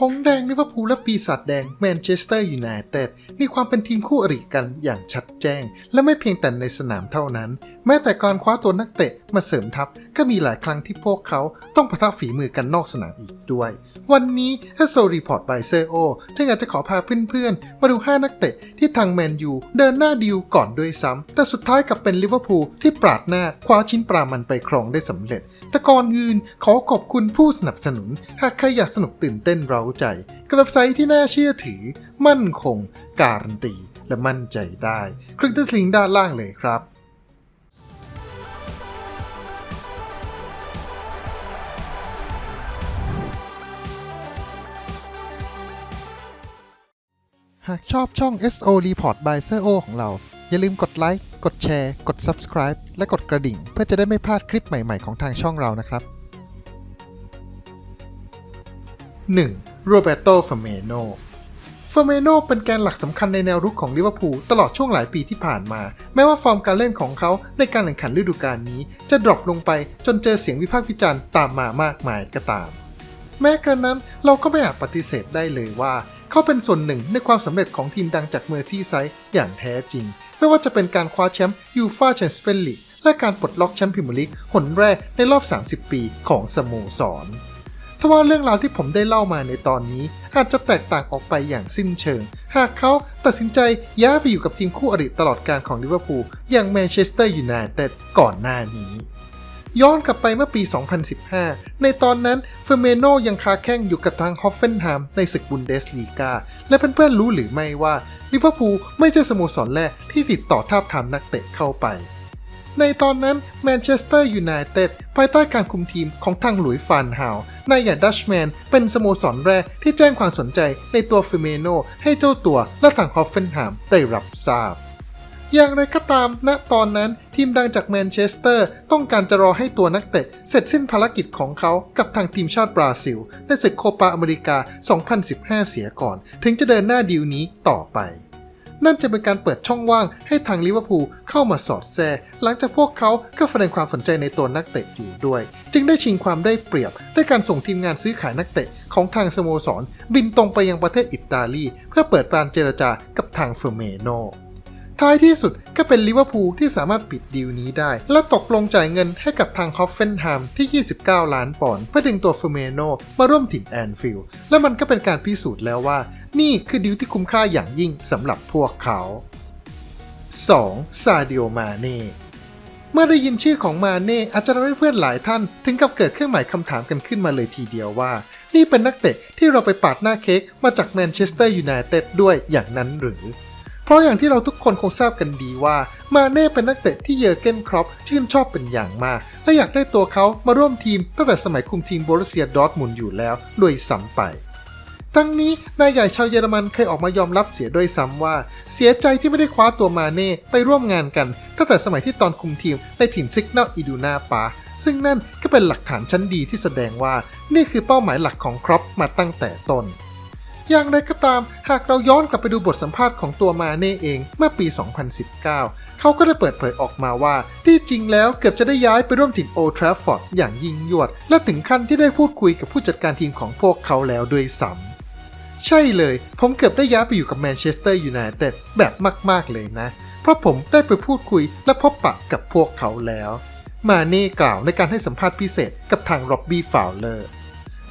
หงแดงลิเวอร์พูลและปีศาจแดงแมนเชสเตอร์ยูไนเต็ดมีความเป็นทีมคู่อริกันอย่างชัดแจ้ง และไม่เพียงแต่ในสนามเท่านั้น แม้แต่การคว้าตัวนักเตะมาเสริมทัพก็มีหลายครั้งที่พวกเขาต้องปะทะฝีมือกันนอกสนามอีกด้วย วันนี้ถ้าโซรีพอร์ตบายเซอโอจึงอยากจะขอพาเพื่อนๆ มาดู 5 นักเตะที่ทางแมนยูเดินหน้าดิวก่อนด้วยซ้ำแต่สุดท้ายกลับเป็นลิเวอร์พูลที่ปราดหน้าคว้าชิ้นปลามันไปครองได้สำเร็จ แต่ก่อนอื่นขอขอบคุณผู้สนับสนุน หากใครอยากสนุกตื่นเต้นเราใจ กับเว็บไซต์ที่น่าเชื่อถือ มั่นคง การันตี และมั่นใจได้ คลิกที่ลิงก์ด้านล่างเลยครับหากชอบช่อง SO Report by s e o ของเรา อย่าลืมกดไลค์ กดแชร์ กด Subscribe และกดกระดิ่ง เพื่อจะได้ไม่พลาดคลิปใหม่ ๆ ของทางช่องเรานะครับ 1. โรเบโตฟาเมโนฟาเมโนเป็นแกนหลักสำคัญในแนวรุกของลิเวอร์พูลตลอดช่วงหลายปีที่ผ่านมา แม้ว่าฟอร์มการเล่นของเขาในการแข่งขันฤดูกาลนี้ จะดรอปลงไปจนเจอเสียงวิพากษ์วิจารณ์ตามมามากมายก็ตาม แม้กระนั้นเราก็ไม่อาจปฏิเสธได้เลยว่า เขาเป็นส่วนหนึ่งในความสำเร็จของทีมดังจากเมอร์ซี่ไซด์อย่างแท้จริง ไม่ว่าจะเป็นการคว้าแชมป์ยูฟาแชมเปี้ยนลีกและการปลดล็อกแชมป์พรีเมียร์ลีกหนแรกในรอบ 30 ปีของสโมสร ทว่าเรื่องราวที่ผมได้เล่ามาในตอนนี้ อาจจะแตกต่างออกไปอย่างสิ้นเชิง หากเขาตัดสินใจย้ายไปอยู่กับทีมคู่อริตลอดการของลิเวอร์พูลอย่างแมนเชสเตอร์ยูไนเต็ดก่อนหน้านี้ ย้อนกลับไปเมื่อปี 2015 ในตอนนั้นเฟอร์เมโนยังคาแข้งอยู่กับทางฮอฟเฟนไฮมในศึกบุนเดสลีกาและเพื่อนๆรู้หรือไม่ว่าลิเวอร์พูลไม่ใช่สโมสรแรกที่ติดต่อทาบทามนักเตะเข้าไป ในตอนนั้นแมนเชสเตอร์ยูไนเต็ดภายใต้การคุมทีมของทางหลุยส์ฟานฮาวนายอย่าดัชแมนเป็นสโมสรแรกที่แจ้งความสนใจในตัวเฟอร์เมโนให้เจ้าตัวและทางฮอฟเฟนไฮมได้รับทราบอย่างไรก็ตาม ณ ตอนนั้นทีมดังจากแมนเชสเตอร์ต้องการจะรอให้ตัวนักเตะเสร็จสิ้นภารกิจของเขากับทางทีมชาติบราซิลในศึกโคปาอเมริกา 2015 เสียก่อน ถึงจะเดินหน้าดีลนี้ต่อไป นั่นจะเป็นการเปิดช่องว่างให้ทางลิเวอร์พูลเข้ามาสอดแทรกหลังจากพวกเขาก็แสดงความสนใจในตัวนักเตะอยู่ด้วย จึงได้ชิงความได้เปรียบด้วยการส่งทีมงานซื้อขายนักเตะของทางสโมสร บินตรงไปยังประเทศอิตาลี เพื่อเปิดการเจรจากับทางเฟอร์เมโน ท้ายที่สุดก็เป็นลิเวอร์พูลที่สามารถปิดดีลนี้ได้ และตกลงจ่ายเงินให้กับทางฮอฟเฟนไฮมที่ 29 ล้านปอนด์เพื่อดึงตัวเฟอร์เมโนมาร่วมถิ่นแอนฟิลด์และมันก็เป็นการพิสูจน์แล้วว่า นี่คือดีลที่คุ้มค่าอย่างยิ่งสำหรับพวกเขา 2. ซาดิโอมาเน่เมื่อได้ยินชื่อของมาเน่อาจจะทำให้เพื่อนหลายท่าน ถึงกับเกิดเครื่องหมายคำถามกันขึ้นมาเลยทีเดียวว่า นี่เป็นนักเตะที่เราไปปาดหน้าเค้กมาจากแมนเชสเตอร์ยูไนเต็ดด้วยอย่างนั้นหรือ เพราะอย่างที่เราทุกคนคงทราบกันดีว่า มาเน่เป็นนักเตะที่เยอร์เกนครอปชื่นชอบเป็นอย่างมาก และอยากได้ตัวเขามาร่วมทีมตั้งแต่สมัยคุมทีมโบรุเซียดอร์ทมุนอยู่แล้วโดยซ้ำไปทั้งนี้นายใหญ่ชาวเยอรมันเคยออกมายอมรับเสียด้วยซ้ำว่า เสียใจที่ไม่ได้คว้าตัวมาเน่ไปร่วมงานกันตั้งแต่สมัยที่ตอนคุมทีมในถิ่นซิกน a ลอีดูนาปาซึ่งนั่นก็เป็นหลักฐานชั้นดีที่แสดงว่า นี่คือเป้าหมายหลักของครอปมาตั้งแต่ต้น อย่างไรก็ตาม หากเราย้อนกลับไปดูบทสัมภาษณ์ของตัวมาเน่เองเมื่อปี 2019 เขาก็ได้เปิดเผยออกมาว่า ที่จริงแล้วเกือบจะได้ย้ายไปร่วมทีมโอทราฟอร์ดอย่างยิ่งยวด และถึงขั้นที่ได้พูดคุยกับผู้จัดการทีมของพวกเขาแล้วด้วยซ้ำใช่เลย ผมเกือบได้ย้ายไปอยู่กับแมนเชสเตอร์ยูไนเต็ดแบบมาก ๆ เลยนะ เพราะผมได้ไปพูดคุยและพบปะกับพวกเขาแล้ว มาเน่กล่าวในการให้สัมภาษณ์พิเศษกับทางร็อบบี้ฟาวเลอร์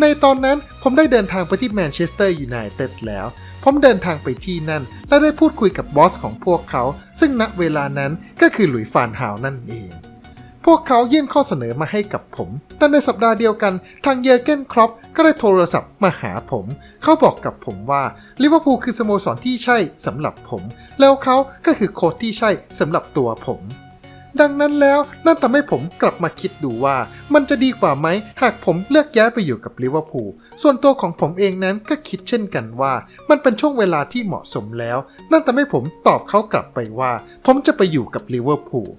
ในตอนนั้นผมได้เดินทางไปที่แมนเชสเตอร์ยูไนเต็ดแล้ว ผมเดินทางไปที่นั่น และได้พูดคุยกับบอสของพวกเขา ซึ่งณเวลานั้นก็คือหลุยส์ฟานฮาวนั่นเอง พวกเขายื่นข้อเสนอมาให้กับผม แต่ในสัปดาห์เดียวกันทางเยอร์เกนครอปก็ได้โทรศัพท์มาหาผม เขาบอกกับผมว่าลิเวอร์พูลคือสโมสรที่ใช่สำหรับผม แล้วเขาก็คือโค้ชที่ใช่สำหรับตัวผม ดังนั้นแล้วนั่นทำให้ผมกลับมาคิดดูว่า มันจะดีกว่าไหมหากผมเลือกย้ายไปอยู่กับลิเวอร์พูลส่วนตัวของผมเองนั้นก็คิดเช่นกันว่า มันเป็นช่วงเวลาที่เหมาะสมแล้ว นั่นทำให้ผมตอบเขากลับไปว่า ผมจะไปอยู่กับลิเวอร์พูล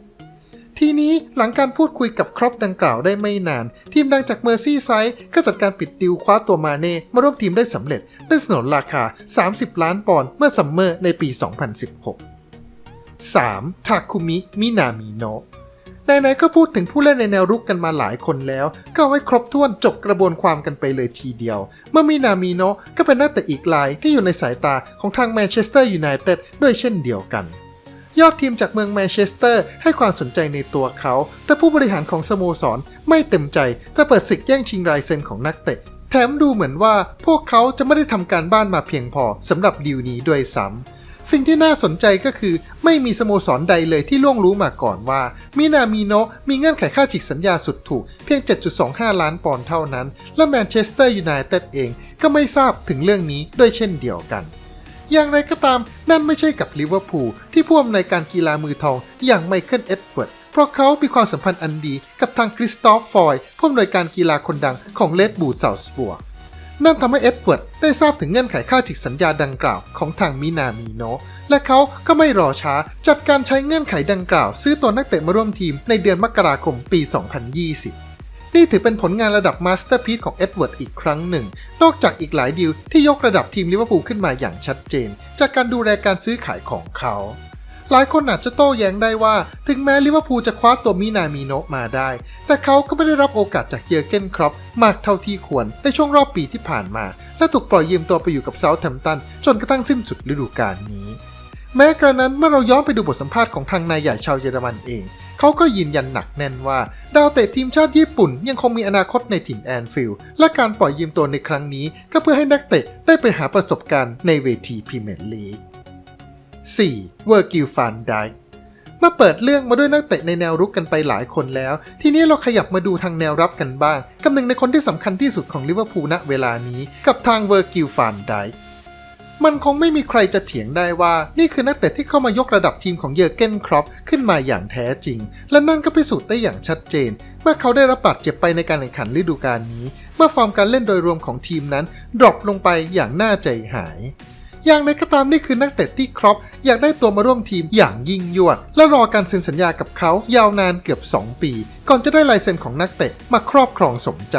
ทีนี้หลังการพูดคุยกับครอปดังกล่าวได้ไม่นาน ทีมดังจากเมอร์ซี่ไซด์ก็จัดการปิดดิวคว้าตัวมาเน่มาร่วมทีมได้สำเร็จด้วยสนนราคา 30 ล้านปอนด์เมื่อซัมเมอร์ในปี 2016 3. ทาคุมิมินามิโนะไหนๆก็พูดถึงผู้เล่นในแนวรุกกันมาหลายคนแล้ว ก็เอาไว้ครบถ้วนจบกระบวนความกันไปเลยทีเดียว เมื่อมีนามิโนะก็เป็นนักเตะอีกรายที่อยู่ในสายตาของทางแมนเชสเตอร์ยูไนเต็ดด้วยเช่นเดียวกันยอดทีมจากเมืองแมนเชสเตอร์ให้ความสนใจในตัวเขา แต่ผู้บริหารของสโมสรไม่เต็มใจจะเปิดศึกแย่งชิงรายเซ็นของนักเตะ แถมดูเหมือนว่าพวกเขาจะไม่ได้ทำการบ้านมาเพียงพอสำหรับดีลนี้ด้วยซ้ำ สิ่งที่น่าสนใจก็คือ ไม่มีสโมสรใดเลยที่ล่วงรู้มาก่อนว่ามินามิโนะมีเงื่อนไขค่าฉีกสัญญาสุดถูก เพียง 7.25 ล้านปอนด์เท่านั้น และแมนเชสเตอร์ยูไนเต็ดเองก็ไม่ทราบถึงเรื่องนี้ด้วยเช่นเดียวกัน อย่างไรก็ตามนั่นไม่ใช่กับลิเวอร์พูลที่ผู้อำนวยการกีฬามือทองอย่างไมเคิลเอ็ดเวิร์ดเพราะเขามีความสัมพันธ์อันดีกับทางคริสตอฟฟอยผู้อำนวยการกีฬาคนดังของเลดบูลเซาส์บัว นั่นทำให้เอ็ดเวิร์ดได้ทราบถึงเงื่อนไขค่าฉีกสัญญาดังกล่าวของทางมินามิโนะและเขาก็ไม่รอช้าจัดการใช้เงื่อนไขดังกล่าว ซื้อตัวนักเตะมาร่วมทีมในเดือนมกราคมปี 2020 นี่ถือเป็นผลงานระดับมาสเตอร์พี e ของเอ็ดเวิร์ดอีกครั้งหนึ่ง นอกจากอีกหลายดีลที่ยกระดับทีมลิเวอร์พูลขึ้นมาอย่างชัดเจน จากการดูแลการซื้อขายของเขา หลายคนอาจจะโต้แย้งได้ว่า ถึงแม้ลิเวอร์พูลจะคว้าตัวมินามิโนะมาได้ แต่เขาก็ไม่ได้รับโอกาสจากเยอร์เกนครอปมากเท่าที่ควรในช่วงรอบปีที่ผ่านมา และถูกปล่อยยืมตัวไปอยู่กับเซาท์แฮมป์ตันจนกระทั่งสิ้นสุดฤดูกาลนี้ แม้กระนั้นเมื่อเราย้อนไปดูบทสัมภาษณ์ของทางนายใหญ่ชาวเยอรมันเองเขาก็ยืนยันหนักแน่นว่า ดาวเตะทีมชาติญี่ปุ่นยังคงมีอนาคตในถิ่นแอนฟิลด์และการปล่อยยืมตัวในครั้งนี้ ก็เพื่อให้นักเตะได้ไปหาประสบการณ์ในเวทีพรีเมียร์ลีก 4. เวอร์กิลฟานไดค์เมื่อเปิดเรื่องมาด้วยนักเตะในแนวรุกกันไปหลายคนแล้ว ทีนี้เราขยับมาดูทางแนวรับกันบ้างกับหนึ่งในคนที่สำคัญที่สุดของลิเวอร์พูลณเวลานี้กับทางเวอร์กิลฟานไดค์มันคงไม่มีใครจะเถียงได้ว่า นี่คือนักเตะที่เข้ามายกระดับทีมของเยอร์เกนครอปขึ้นมาอย่างแท้จริง และนั่นก็พิสูจน์ได้อย่างชัดเจน เมื่อเขาได้รับบาดเจ็บไปในการแข่งขันฤดูกาลนี้ เมื่อฟอร์มการเล่นโดยรวมของทีมนั้นดรอปลงไปอย่างน่าใจหาย อย่างไรก็ตามนี่คือนักเตะที่ครอปอยากได้ตัวมาร่วมทีมอย่างยิ่งยวด และรอการเซ็นสัญญากับเขายาวนานเกือบ 2 ปี ก่อนจะได้ลายเซ็นของนักเตะมาครอบครองสมใจ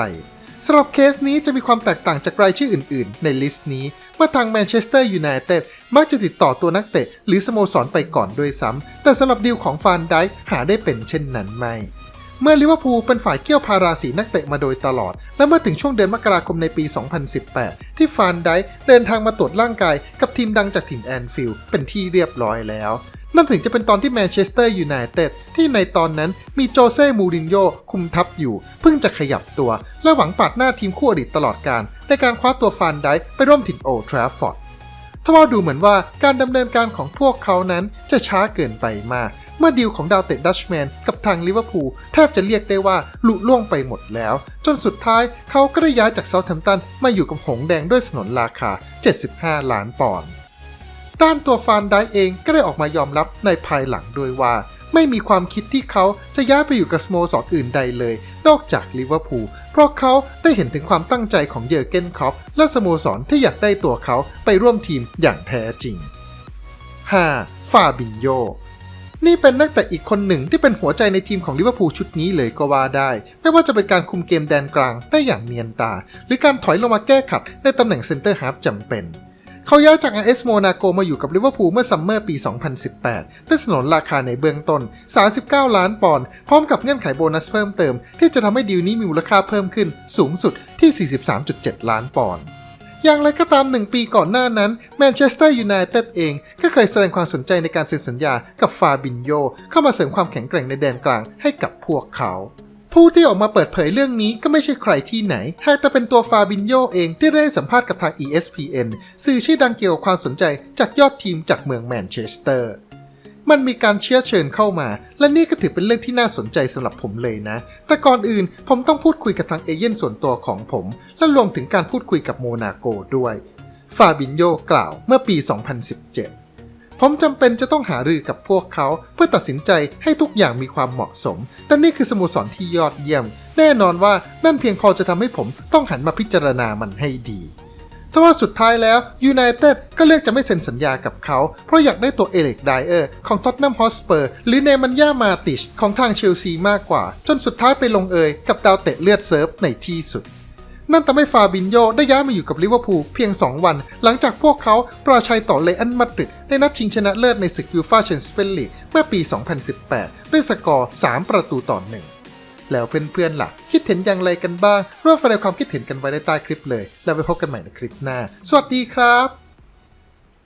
สำหรับเคสนี้จะมีความแตกต่างจากรายชื่ออื่นๆ ในลิสต์นี้เมื่อทางแมนเชสเตอร์ยูไนเต็ดมักจะติดต่อตัวนักเตะ หรือสโมสรไปก่อนด้วยซ้ำแต่สำหรับดีลของฟานไดค์หาได้เป็นเช่นนั้นไม่ เมื่อลิเวอร์พูลเป็นฝ่ายเกี่ยวพาราสีนักเตะมาโดยตลอด และเมื่อถึงช่วงเดือนมกราคมในปี 2018 ที่ฟานไดเดินทางมาตรวจร่างกายกับทีมดังจากถิ่นแอนฟิลด์เป็นที่เรียบร้อยแล้วนั่นถึงจะเป็นตอนที่แมนเชสเตอร์ยูไนเต็ดที่ในตอนนั้นมีโจเซ่มูรินโญ่คุมทัพอยู่ เพิ่งจะขยับตัว และหวังปาดหน้าทีมคู่อดีตตลอดการ ในการคว้าตัวฟานไดไปร่วมถิ่นโอทราฟฟอร์ด ทว่าดูเหมือนว่าการดำเนินการของพวกเขานั้นจะช้าเกินไปมาก เมื่อดีลของดาวเตะดัชแมนกับทางลิเวอร์พูลแทบจะเรียกได้ว่าลุล่วงไปหมดแล้ว จนสุดท้ายเขาก็ได้ย้ายจากเซาท์แฮมป์ตันมาอยู่กับหงส์แดงด้วยสนนราคา 75 ล้านปอนด์ด้านตัวฟานไดเองก็ได้ออกมายอมรับในภายหลังด้วยว่า ไม่มีความคิดที่เขาจะย้ายไปอยู่กับสโมสรอื่นใดเลย นอกจากลิเวอร์พูลเพราะเขาได้เห็นถึงความตั้งใจของเยอร์เกนครอปและสโมสรที่อยากได้ตัวเขาไปร่วมทีมอย่างแท้จริง 5. ฟาบินโยนี่เป็นนักเตะอีกคนหนึ่งที่เป็นหัวใจในทีมของลิเวอร์พูลชุดนี้เลยก็ว่าได้ ไม่ว่าจะเป็นการคุมเกมแดนกลางได้อย่างเนียนตา หรือการถอยลงมาแก้ขัดในตำแหน่งเซนเตอร์ฮาล์ฟจำเป็น เขาย้ายจาก AS โมนาโกมาอยู่กับลิเวอร์พูลเมื่อซัมเมอร์ปี 2018 ด้วยสนนราคาในเบื้องต้น 39 ล้านปอนด์ พร้อมกับเงื่อนไขโบนัสเพิ่มเติม ที่จะทำให้ดีลนี้มีมูลค่าเพิ่มขึ้นสูงสุดที่ 43.7 ล้านปอนด์อย่างไรก็ตามหนึ่งปีก่อนหน้านั้นแมนเชสเตอร์ยูไนเต็ดเอง ก็เคยแสดงความสนใจในการเซ็นสัญญากับฟาบินโยเข้ามาเสริมความแข็งแกร่งในแดนกลางให้กับพวกเขา ผู้ที่ออกมาเปิดเผยเรื่องนี้ก็ไม่ใช่ใครที่ไหน หากแต่เป็นตัวฟาบินโยเองที่ได้สัมภาษณ์กับทาง ESPN สื่อชื่อดังเกี่ยวกับความสนใจจากยอดทีมจากเมืองแมนเชสเตอร์มันมีการเชื้อเชิญเข้ามา และนี่ก็ถือเป็นเรื่องที่น่าสนใจสำหรับผมเลยนะ แต่ก่อนอื่นผมต้องพูดคุยกับทางเอเย่นส่วนตัวของผม และรวมถึงการพูดคุยกับโมนาโกด้วย ฟาบินโยกล่าวเมื่อปี 2017 ผมจำเป็นจะต้องหารือกับพวกเขา เพื่อตัดสินใจให้ทุกอย่างมีความเหมาะสม แต่นี่คือสโมสรที่ยอดเยี่ยม แน่นอนว่านั่นเพียงพอจะทำให้ผมต้องหันมาพิจารณามันให้ดีทว่าสุดท้ายแล้วยูไนเต็ดก็เลือกจะไม่เซ็นสัญญากับเขา เพราะอยากได้ตัวเอเล็กไดเออร์ของท็อตแนมฮอสเปอร์หรือเนมันย่ามาติชของทางเชลซีมากกว่า จนสุดท้ายไปลงเอยกับดาวเตะเลือดเซิร์ฟในที่สุด นั่นทำให้ฟาบินโยได้ย้ายมาอยู่กับลิเวอร์พูลเพียง 2 วัน หลังจากพวกเขาประชัยต่อเลอันมาดริดในนัดชิงชนะเลิศในศึกยูฟ่าแชมเปี้ยนส์ลีกเมื่อปี 2018 ด้วยสกอร์ 3 ประตูต่อหนึ่งแล้วเพื่อนๆล่ะ คิดเห็นอย่างไรกันบ้าง ร่วมแสดงความคิดเห็นกันไว้ในใต้คลิปเลย แล้วไปพบกันใหม่ในคลิปหน้า สวัสดีครับ